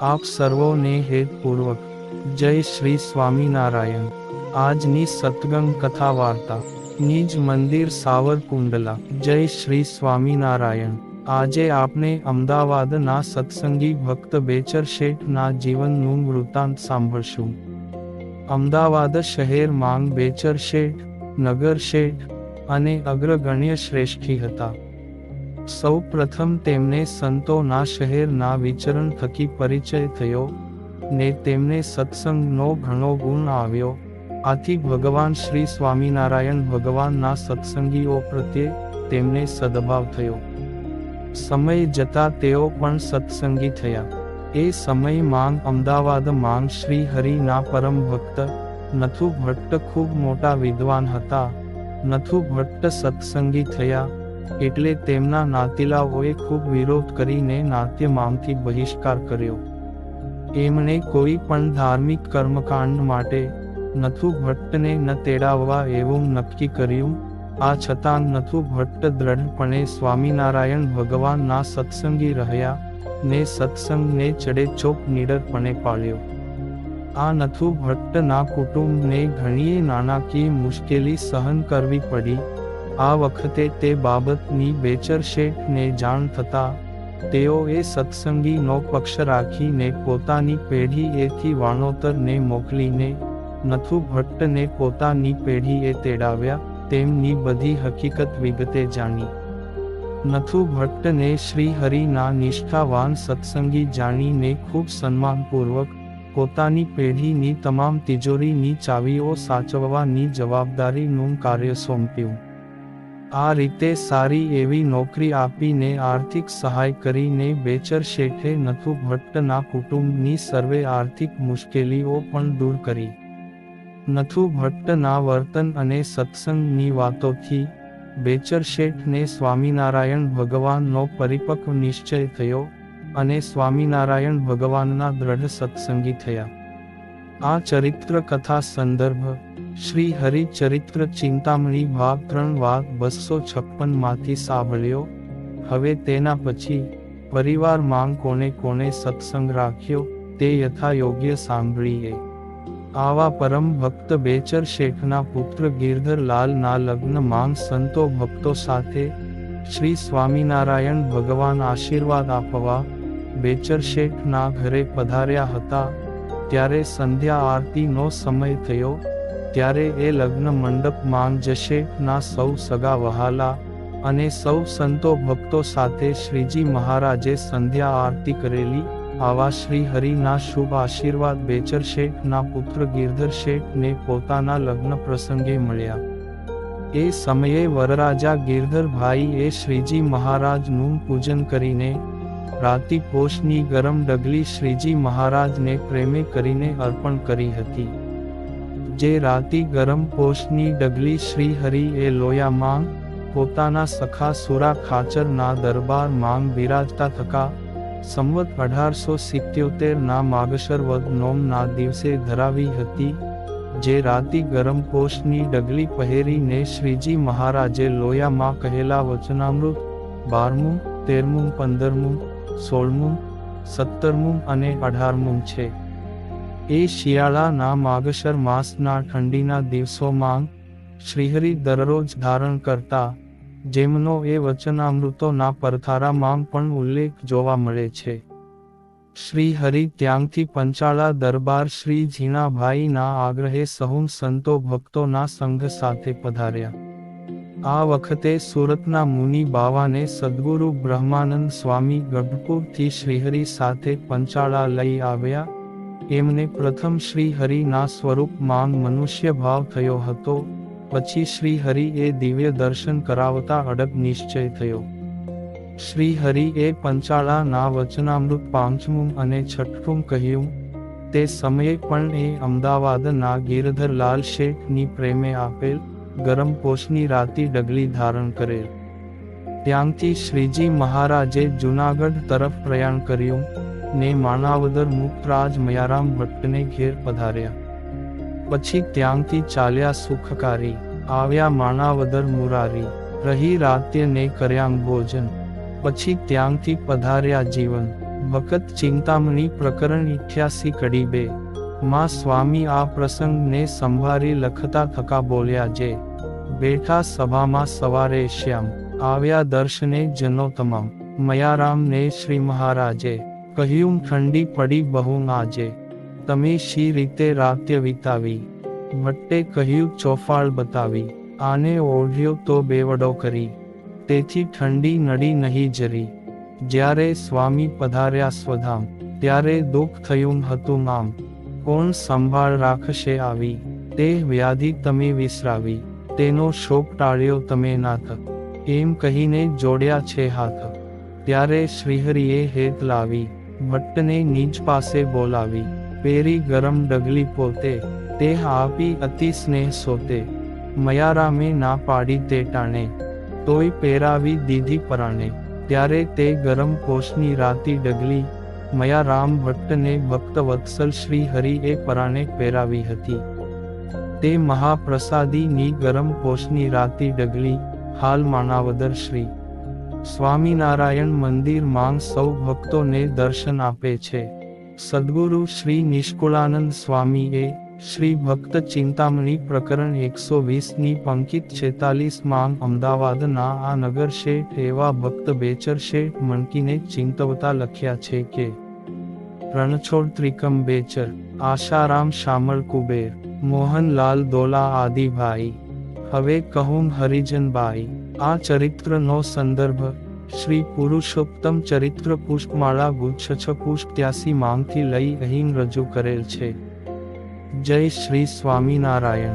આપ સર્વોને હેતપૂર્વક. જય શ્રી સ્વામિનારાયણ. આજની સતગંગ કથા વાર્તા નિજ મંદિર સાવરકુંડલા. જય શ્રી સ્વામિનારાયણ. આજે આપણે અમદાવાદના સત્સંગી ભક્ત બેચર શેઠના જીવનનું વૃત્તાંત સાંભળશું. અમદાવાદ શહેર માંગ બેચર શેઠ, નગર શેઠ અને અગ્રગણ્ય શ્રેષ્ઠી હતા. સૌ પ્રથમ તેમને સંતોના શહેરના વિચરણ થકી પરિચય થયો, ને તેમને સત્સંગનો ઘણો ગુણ આવ્યો. આથી ભગવાન શ્રી સ્વામિનારાયણ ભગવાનના સત્સંગીઓ પ્રત્યે તેમને સદભાવ થયો. સમય જતા તેઓ પણ સત્સંગી થયા. એ સમય માંગ અમદાવાદ માંગ શ્રી હરિના પરમ ભક્ત, નથુ ભટ્ટ ખૂબ મોટા વિદ્વાન હતા. નથુ ભટ્ટ સત્સંગી થયા. એટલે તેમના નાતીલાઓએ ખૂબ વિરોધ કરીને નાટ્યમાંથી બહિષ્કાર કર્યો. એમણે કોઈ પણ ધાર્મિક કર્મકાંડ માટે નથુ ભટ્ટને ન તેડાવવા એવું નક્કી કર્યું, આ છતાં નથુ ભટ્ટ દ્રઢપણે સ્વામિનારાયણ ભગવાનના સત્સંગી રહ્યા, ને સત્સંગને ચડે ચોક નીડરપણે પાળ્યો. આ નથુ ભટ્ટના કુટુંબને ઘણીએ નાણાકીય મુશ્કેલી સહન કરવી પડી આ વખતે તે બાબતની બેચર શેઠને જાણ થતા તેઓએ સત્સંગીનો પક્ષ રાખીને પોતાની પેઢી એથી વાણોતરને મોકલીને, નથુ ભટ્ટને પોતાની પેઢીએ તેડાવ્યા, તેમની બધી હકીકત વિગતે જાણી. નથુ ભટ્ટને શ્રી નિષ્ઠાવાન સત્સંગી જાણીને ખૂબ સન્માનપૂર્વક, પોતાની પેઢીની તમામ તિજોરીની ચાવીઓ સાચવવાની જવાબદારીનું કાર્ય સોંપ્યું. આ રીતે સારી એવી નોકરી આપીને આર્થિક સહાય કરીને બેચર શેઠે નથુ ભટ્ટના કુટુંબની સર્વે આર્થિક મુશ્કેલીઓ પણ દૂર કરી. નથુ ભટ્ટના વર્તન અને સત્સંગની વાતોથી બેચર શેઠને સ્વામિનારાયણ ભગવાનનો પરિપક્વ નિશ્ચય થયો અને સ્વામિનારાયણ ભગવાનના દ્રઢ સત્સંગી થયા. આ ચરિત્ર કથા સંદર્ભ શ્રી હરિચરિત્ર ચિંતામણી ભાગ ત્રણ વાઘ બસો છપ્પનમાંથી સાંભળ્યો. હવે તેના પછી, પરિવાર માંગ કોને કોને સત્સંગ રાખ્યો, તે યથા યોગ્ય સાંભળીએ. આવા પરમ ભક્ત બેચર શેઠના પુત્ર ગિરધરલાલના લગ્ન માંગ સંતો ભક્તો સાથે, શ્રી સ્વામિનારાયણ ભગવાન આશીર્વાદ આપવા, બેચર શેઠના ઘરે પધાર્યા હતા. ત્યારે સંધ્યા આરતીનો સમય થયો. ત્યારે એ લગ્ન મંડપ માંગ જશેઠના સૌ સગા વહાલા, અને સૌ સંતો ભક્તો સાથે શ્રીજી મહારાજે સંધ્યા આરતી કરેલી, આવા શ્રી હરિના શુભ આશીર્વાદ બેચર શેઠના પુત્ર ગિરધર શેઠને પોતાના લગ્ન પ્રસંગે મળ્યા. એ સમયે વરરાજા ગિરધરભાઈ એ શ્રીજી મહારાજનું પૂજન કરીને, રાતી ગરમ ડગલી શ્રીજી મહારાજને પ્રેમે કરીને અર્પણ કરી હતી. જે રાતી ગરમ પોષની ડગલી શ્રી હરિ એ લોયા માંગ, પોતાના સખા સુરા ખાચરના દરબાર માંગ બિરાજતા થકા, સંવત અઢારસો સિત્યોતેર ના માગશર વદ નોમના દિવસે ધરાવી હતી, જે રાતી ગરમ પોષની ડગલી પહેરીને શ્રીજી મહારાજે લોયામાં કહેલા વચનામૃત, બારમું, તેરમું, પંદરમું, સોળમું, સત્તરમું અને અઢારમું છે. એ શિયાળાના માગશર માસના ઠંડીના દિવસોમાં શ્રીહરિ દરરોજ ધારણ કરતા, જેમનો એ વચનામૃતોના પરથારામાં પણ ઉલ્લેખ જોવા મળે છે. શ્રી હરિ ત્યાંથી પંચાળા દરબાર શ્રી ઝીણાભાઈના આગ્રહે સહુમ સંતો ભક્તોના સંઘ સાથે પધાર્યા. આ વખતે સુરતના મુનિ બાવાને સદગુરુ બ્રહ્માનંદ સ્વામી ગઢપુરથી શ્રીહરિ સાથે પંચાળા લઈ આવ્યા એમને પ્રથમ શ્રી હરિના સ્વરૂપમાં મનુષ્ય ભાવ થયો હતો, પછી શ્રી હરિ એ દિવ્ય દર્શન કરાવતા અડગ નિશ્ચય થયો. શ્રી હરિ એ પંચાળાના વચનામૃત પાંચમું અને છઠ્ઠું કહ્યું, તે સમયે પણ એ અમદાવાદના ગિરધરલાલ શેઠની પ્રેમે આપેલ ગરમ પોષની રાતી ડગલી ધારણ કરેલ. ત્યાંથી શ્રીજી મહારાજે જુનાગઢ તરફ પ્રયાણ કર્યું ને માણાવદર મુક્તરાજ મયારામ ભટ્ટને ઘેર પધાર્યા પછી ત્યાંથી ચાલ્યા સુખકારી આવ્યા માણાવદર મુરારી રહી રાત્ય ને કર્યામ ભોજન પછી ત્યાંથી પધાર્યા જીવન ભકત ચિંતામણી પ્રકરણ ઇઠ્યાસી કડી બે માં સ્વામી આ પ્રસંગને સંભાળી લખતા થકા બોલ્યા જે બેઠા સભામાં સવારે શ્યામ આવ્યા દર્શને જનો તમામ મયારામને શ્રી મહારાજે કહ્યું, ઠંડી પડી બહુ આજે. તમે શી રીતે રાત્ય વિતાવી? ભટ્ટે કહ્યું, ચોફાળ બતાવી. આને ઓઢ્યો તો બેવડો કરી. તેથી ઠંડી નડી નહીં જરી. જ્યારે સ્વામી પધાર્યા સ્વધામ, ત્યારે દુઃખ થયું હતું આમ કોણ સંભાળ રાખશે આવી? તે વ્યાધિ તમે વિસરાવી. તેનો શોક ટાળ્યો તમે નાથ. એમ કહીને જોડ્યા છે હાથ. ત્યારે શ્રીહરિએ હેત લાવી. ભટ્ટને નીચ પાસે બોલાવી, પેરી ગરમ ડગલી પોતે, તે આપી અતિ સ્નેહ સોતે મયારામે ના પાડી તે ટાણે, તોય પહેરાવી દીધી પરાણે. ત્યારે તે ગરમ કોષની રાતી ડગલી, મયારામ ભટ્ટને ભક્ત વત્સલ શ્રી હરિએ પરાણે પહેરાવી હતી. તે મહાપ્રસાદીની ગરમ કોષની રાતી ડગલી, હાલ માણાવદર શ્રી સ્વામિનારાયણ મંદિર માંગ સૌ ભક્તોને દર્શન આપે છે. સદગુરુ શ્રી નિષ્કુળાનંદ સ્વામીએ શ્રી ભક્ત ચિંતામણી પ્રકરણ એકસો વીસની પંકિત છેતાલીસ માંગ અમદાવાદના આ નગર શેઠ એવા ભક્ત બેચર શેઠ મણકીને ચિંતવતા લખ્યા છે કે, રણછોડ ત્રિકમ બેચર, આશારામ શામળ કુબેર, મોહનલાલ દોલા આદિભાઈ, હવે કહું હરિજનબાઈ આ ચરિત્રનો સંદર્ભ, શ્રી પુરુષોત્તમ ચરિત્ર પુષ્પમાળા ગુચ્છ છ પુષ્પ ત્યાસી માંગથી લઈ અહીં રજૂ કરેલ છે. જય શ્રી સ્વામિનારાયણ.